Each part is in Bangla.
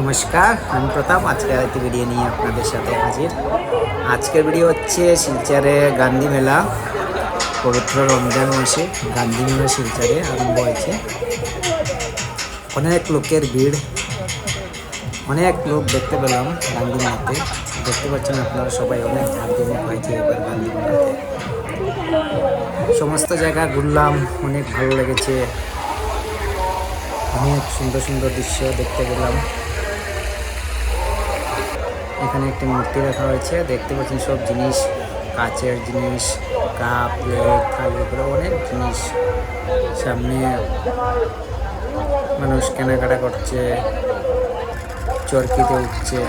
নমস্কার, আমি প্রতাপ। আজকে আরেকটি ভিডিও নিয়ে আপনাদের সাথে হাজির। আজকের ভিডিও হচ্ছে শিলচরে গান্ধী মেলা, পবিত্র রমজান মাসে গান্ধী মেলা শিলচরে আরম্ভ হয়েছে। অনেক লোকের ভিড়, অনেক লোক দেখতে পেলাম গান্ধী মেলাতে। দেখতে পাচ্ছেন আপনারা সবাই অনেক জাঁকজমক হয়েছে এবার গান্ধী মেলাতে। সমস্ত জায়গা ঘুরলাম, অনেক ভালো লেগেছে। অনেক সুন্দর সুন্দর দৃশ্য দেখতে পেলাম। এখানে একটি মূর্তি রাখা হয়েছে। দেখতে পাচ্ছেন সব জিনিস, কাচের জিনিস, কাপ, প্লেট, থালি অনেক জিনিস। সামনে মানুষ কেনাকাটা করছে, চরকিতে উঠছে।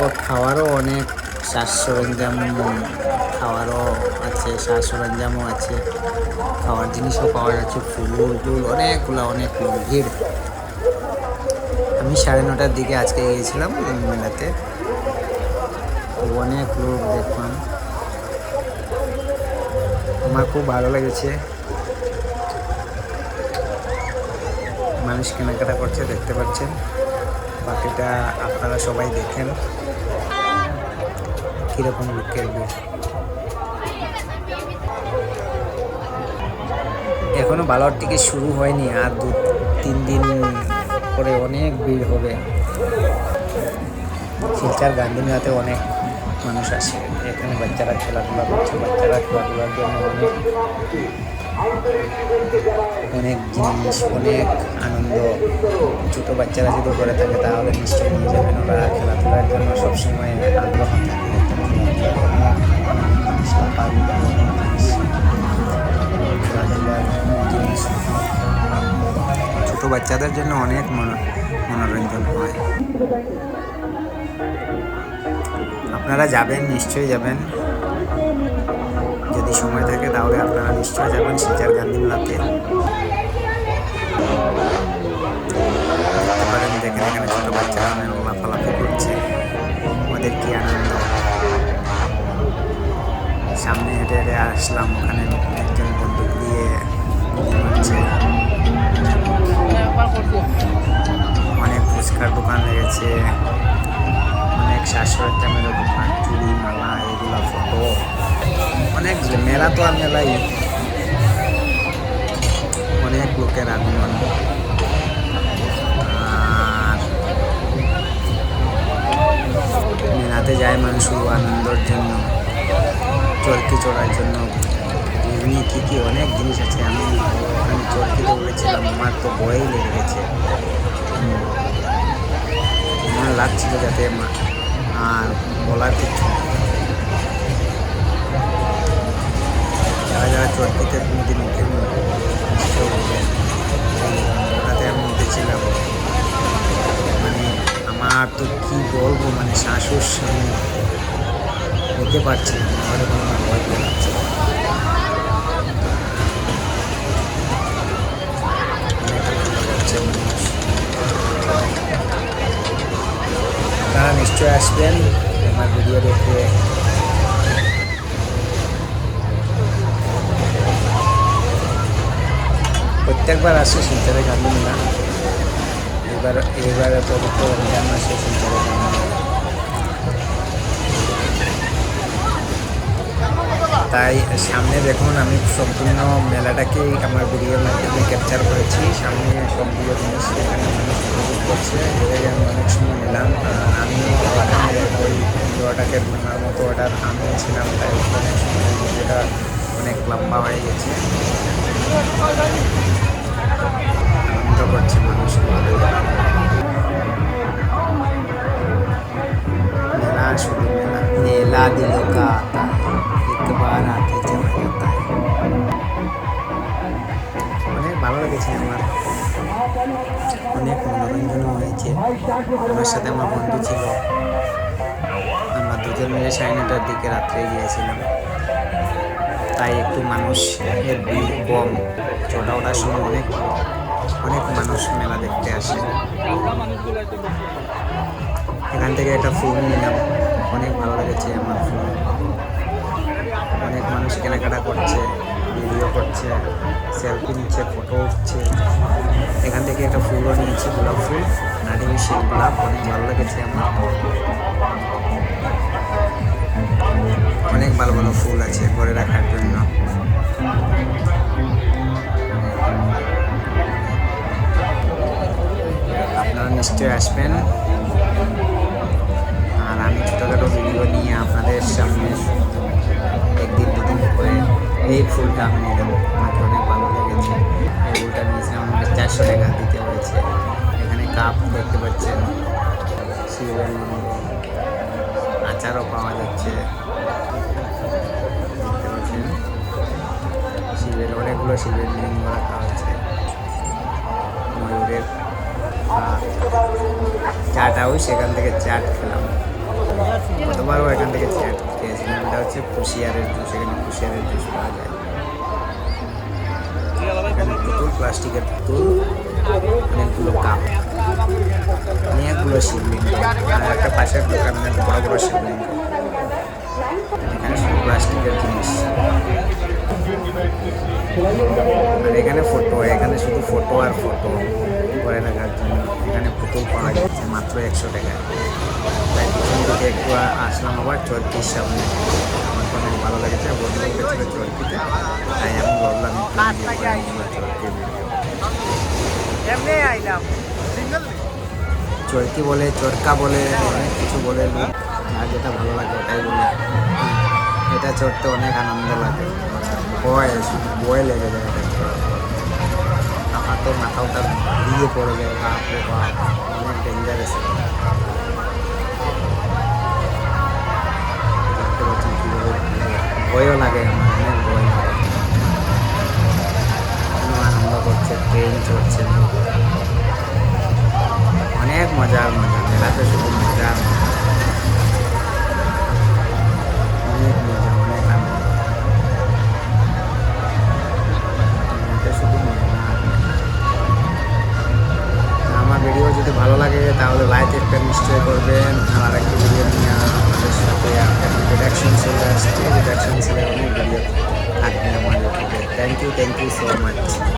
ও খাওয়ারও অনেক শ্বাস সরঞ্জাম খাওয়ারও আছে শ্বাস সরঞ্জামও আছে, খাওয়ার জিনিসও পাওয়া যাচ্ছে, ফুল টুল, অনেকগুলো, অনেক ভিড়। আমি সাড়ে নটার দিকে আজকে গিয়েছিলাম মেলাতে। অনেক লোক দেখলাম। আমার খুব ভালো লেগেছে। মানুষ কেনাকাটা করছে, দেখতে পাচ্ছেন। বাকিটা আপনারা সবাই দেখেন। কীরকম লোকের ভিড়। এখনও বালোর থেকে শুরু হয়নি, আর দু, তিন দিন পরে অনেক ভিড় হবে। শিলচার গান্ধী মেলাতে অনেক মানুষ আসে এখানে বাচ্চারা খেলাধুলা করছে, বাচ্চারা খেলাধুলার জন্য অনেক অনেক জিনিস, অনেক আনন্দ। ছোটো বাচ্চারা যদি করে থাকে, তাহলে নিশ্চয়ই নিয়ে যাবেন। ওরা খেলাধুলার জন্য সবসময় আগ্রহ থাকে বাচ্চাদের জন্য অনেক মনো- মনোরঞ্জন হয়। আপনারা যাবেন, নিশ্চয়ই যাবেন। যদি সময় থাকে তাহলে আপনারা নিশ্চয়ই যাবেন শিলচর গান্ধী মেলাতে দেখেন করছে। ওদের কি আনন্দ? সামনে হেঁটে হেঁটে আসলাম, ওখানে একজন বন্ধু দিয়ে অনেক ফুচকার দোকান লেগেছে অনেক শ্বাসরজ্জামের দোকান, চুড়ি, মালা, এগুলা, ফটো। অনেক মেলা তো আর মেলাই। অনেক লোকের আগমন। আর মেলাতে যায় মানুষ আনন্দর জন্য, চরকি চড়ার জন্য। এমনি কী কী অনেক জিনিস আছে, আমি ওখানে চরকিতে উঠেছিলাম আমার তো ভয়ই লেগে গেছে। আমার লাগছিল যাতে আর বলার কিছু। যারা যারা চরকিতে কোনোদিন উঠেন নিশ্চয় উঠবেন ওটাতে আমি উঠেছিলাম মানে আমার তো কি বলব মানে শ্বাসুস আমি নিতে পারছি না, আমার ভয় পেয়ে আপনারা নিশ্চয় আসবেন আমার ভিডিও দেখে প্রত্যেকবার আসে শিলচরে গান্ধী না? এবার এবারে পবিত্র রমজান মাসে শিলচরে গান্ধী তাই সামনে দেখুন আমি সম্পূর্ণ মেলাটাকে আমার ভিডিওর মাধ্যমে ক্যাপচার করেছি। সামনে সবগুলো জিনিস এখানে মানুষ করছে। এটাকে আমি অনেক সময় নিলাম আমিও ওই ভিডিওটাকে ভাঙার মতো ওটার আমিও ছিলাম তাই অনেক সময় অনেক লম্বা হয়ে গেছে। ভালো লেগেছে আমার। অনেক মনোরঞ্জনও হয়েছে। আমার সাথে আমার বন্ধু ছিল। আমরা দুজন মিলে সাড়ে নটার দিকে রাত্রে গিয়েছিলাম। তাই একটু মানুষ এর ভিড় কম। ছোটা ওঠার সময় অনেক অনেক মানুষ মেলা দেখতে আসে। এখান থেকে একটা ফুল নিলাম। অনেক ভালো লেগেছে আমার ফুল অনেক মানুষ কেনাকাটা করছে। ভিডিও করছে সেলফি নিচ্ছে ফটো উঠছে। এখান থেকে একটা ফুলও নিয়েছি, গোলাপ ফুল। নারী শিলগোলাপ অনেক ভালো লেগেছে আমার। অনেক ভালো ভালো ফুল আছে ঘরে রাখার জন্য। আপনারা নিশ্চয়ই আসবেন। আর আমি ছোটোখাটো ভিডিও নিয়ে আপনাদের সামনে এই ফুলটা আমি নিলাম আমাকে অনেক ভালো লেগেছে এই ফুলটা নিয়েছিলাম আমাকে চারশো টাকা দিতে হয়েছে। এখানে কাপ দেখতে পাচ্ছেন। আচারও পাওয়া যাচ্ছে। দেখতে পাচ্ছেন? শিবের অনেকগুলো শিবের লিঙ্গ রাখা হয়েছে। ময়ূরের চাটাও সেখান থেকে চাট খেলাম। গতবারও এখান থেকে চাট খেয়েছিলাম এটা হচ্ছে কুশিয়ারের জুস এখানে কুশিয়ারের জুস পাওয়া যায় এখানে পুতুল প্লাস্টিকের পুতুল অনেকগুলো কাপ অনেকগুলো শিবলিঙ্গ আর একটা পাশের দোকানে বড় বড় শিবলিঙ্গ এখানে শুধু প্লাস্টিকের জিনিস আর এখানে ফটো এখানে শুধু ফটো আর ফটো করে রাখার জন্য এখানে পুতুল পাওয়া যাচ্ছে মাত্র একশো টাকায় তাই পিছন দিকে একটু আসলাম আবার চরকির সামনে। আমার অনেক ভালো লেগেছে বন্ধু গেছিল চরকিতে। তাই আমি ভাবলাম একটু video করে নিই বা চরকির ভিডিও আইলাম। চরকি বলে চরকা বলে অনেক কিছু বলে লোক। আর যেটা ভালো লাগে ওটাই বলে। এটা চড়তে অনেক আনন্দ লাগে। ভয় ভয় লেগে যায় এটা তো মাথা ওটা দিয়ে পড়ে যায় বাপ বাপ, অনেক ডেঞ্জারাস ভয়ও লাগে অনেক ভয় আনন্দ করছে ট্রেন চড়ছে অনেক মজার মজা, মেলাতে শুধু করবেন, আর একটি ভিডিও নিয়ে আমাদের সাথে ডিডাকশন চলে আসছে। ডিডাকশন ছেলে অনেক ভিডিও থাকবে আমার ইউটিউবে thank you thank you so much